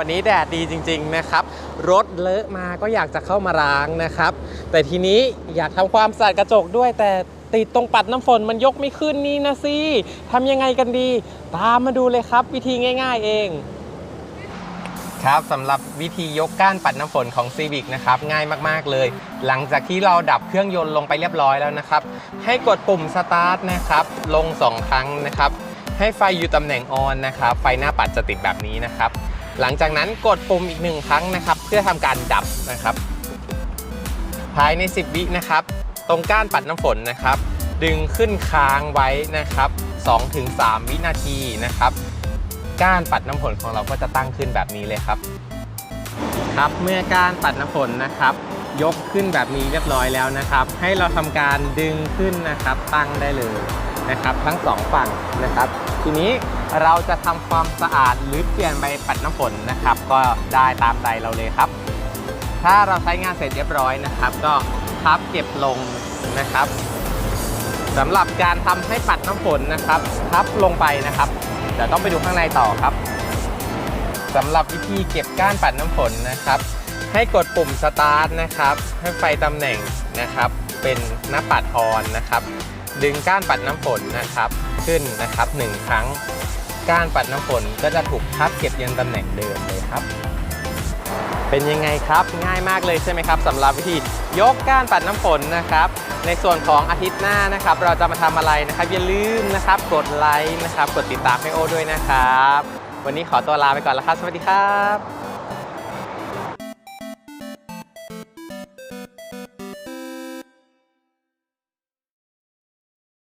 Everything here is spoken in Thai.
วันนี้แดดดีจริง ๆนะครับ รถเลอะมาก็อยากจะเข้ามาล้างนะครับ แต่ทีนี้อยากทำความสะอาดกระจกด้วย แต่ติดตรงปัดน้ำฝนมันยกไม่ขึ้นนี่นะสิทำยังไงกันดี ตามมาดูเลยครับ วิธีง่าย ๆ เอง ครับสำหรับวิธียกก้านปัดน้ำฝนของ Civic นะครับง่ายมากๆเลย หลังจากที่เราดับเครื่องยนต์ลงไปเรียบร้อยแล้วนะครับ ให้กดปุ่ม Start นะครับลง 2 ครั้งนะครับ ให้ไฟอยู่ตำแหน่ง On นะครับ ไฟหน้าปัดจะติดแบบนี้นะครับ หลังจากนั้นกดปุ่มอีกหนึ่งครั้งนะครับ เพื่อทำการดับนะครับ ภายใน 10 วินะครับ ตรงก้านปัดน้ำฝนนะครับ ดึงขึ้นค้างไว้นะครับ 2-3 วินาทีนะครับ ก้านปัดน้ำฝนของเราก็จะตั้งขึ้นแบบนี้เลยครับ ครับเมื่อก้านปัดน้ำฝนนะครับ ยกขึ้นแบบนี้เรียบร้อยแล้วนะครับ ให้เราทำการดึงขึ้นนะครับ ตั้งได้เลยนะครับ ทั้งสองฝั่งนะครับ ทีนี้เราจะทำความสะอาดหรือเปลี่ยนใบปัดน้ำฝนนะครับ ก็ได้ตามใจเราเลยครับ ถ้าเราใช้งานเสร็จเรียบร้อยนะครับ ก็พับเก็บลงนะครับสำหรับการทำให้ปัดน้ำฝนนะครับพับลงไปนะครับเดี๋ยวต้องไปดูข้างในต่อครับสำหรับวิธีเก็บก้านปัดน้ำฝนนะครับ ให้กดปุ่มสตาร์ทนะครับ ให้ไฟตำแหน่งนะครับ เป็นหน้าปัดออนนะครับ ดึงก้านปัดน้ำฝนนะครับ ขึ้นนะครับหนึ่งครั้งก้านปัดน้ำฝนก็จะถูกพับเก็บยังตำแหน่งเดิมเลยครับ เป็นยังไงครับง่ายมากเลยใช่ไหมครับสำหรับวิธียกก้านปัดน้ำฝนนะครับ ในส่วนของอาทิตย์หน้านะครับ เราจะมาทำอะไรนะครับอย่าลืมนะครับกดไลค์นะครับ กดติดตามให้โอด้วยนะครับ วันนี้ขอตัวลาไปก่อนแล้วครับ สวัสดีครับ